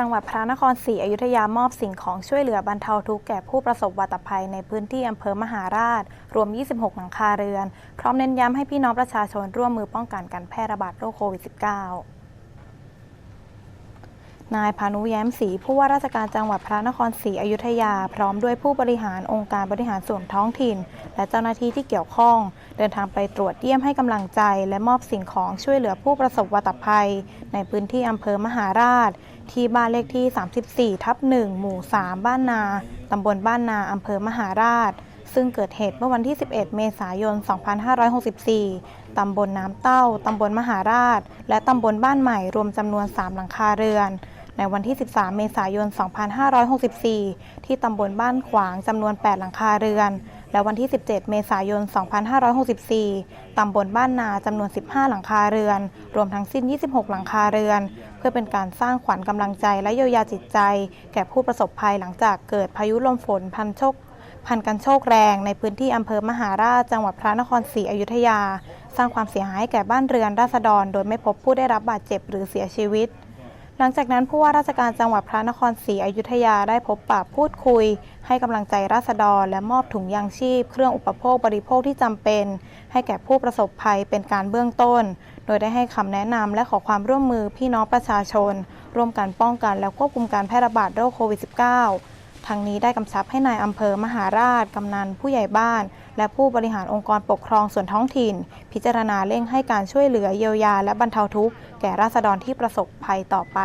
จังหวัดพระนครศรีอยุธยามอบสิ่งของช่วยเหลือบรรเทาทุกข์แก่ผู้ประสบวาตภัยในพื้นที่อำเภอมหาราช รวม 26 หลังคาเรือน พร้อมเน้นย้ำให้พี่น้องประชาชนร่วมมือป้องกันการแพร่ระบาดโรคโควิด -19 นายพานุแย้มศรีผู้ว่าราชการจังหวัดพระนครศรีอยุธยา พร้อมด้วยผู้บริหารองค์การบริหารส่วนท้องถิ่น และเจ้าหน้าที่ที่เกี่ยวข้อง เดินทางไปตรวจเยี่ยมให้กำลังใจ และมอบสิ่งของช่วยเหลือผู้ประสบวาตภัย ในพื้นที่อำเภอมหาราช ที่บ้านเลขที่ 34 ทับ 1 หมู่ 3 บ้านนา ตำบลบ้านนา อำเภอมหาราช ซึ่งเกิดเหตุเมื่อวันที่ 11 เมษายน 2564 ตำบลน้ำเต้า ตำบลมหาราช และตำบลบ้านใหม่รวมจำนวน 3 หลังคาเรือน ในวันที่ 13 เมษายน 2564 ที่ตำบลบ้านขวางจำนวน 8 หลังคาเรือน และวันที่ 17 เมษายน 2564 ตำบลบ้านนาจำนวน 15 หลังคาเรือน รวมทั้งสิ้น 26 หลังคาเรือน เพื่อเป็นการสร้างขวัญกำลังใจและเยียวยาจิตใจ แก่ผู้ประสบภัยหลังจากเกิดพายุลมฝนพันโชคพันกันโชคแรงในพื้นที่อำเภอมหาราชจังหวัดพระนครศรีอยุธยา สร้างความเสียหายแก่บ้านเรือนราษฎร โดยไม่พบผู้ได้รับบาดเจ็บหรือเสียชีวิต หลังจากนั้นผู้ว่าราชการจังหวัดพระนครศรีอยุธยาได้พบปะพูดคุย ให้กำลังใจราษฎร และมอบถุงยางชีพ เครื่องอุปโภคบริโภคที่จำเป็น ให้แก่ผู้ประสบภัยเป็นการเบื้องต้น โดยได้ให้คำแนะนำและขอความร่วมมือพี่น้องประชาชน ร่วมกันป้องกันและควบคุมการแพร่ระบาดโรคโควิด -19 ทางนี้ได้กำชับให้นายอำเภอมหาราช กำนัน ผู้ใหญ่บ้าน และผู้บริหารองค์กรปกครองส่วนท้องถิ่น พิจารณาเร่งให้การช่วยเหลือเยียวยา และบรรเทาทุกข์แก่ราษฎรที่ประสบภัยต่อไป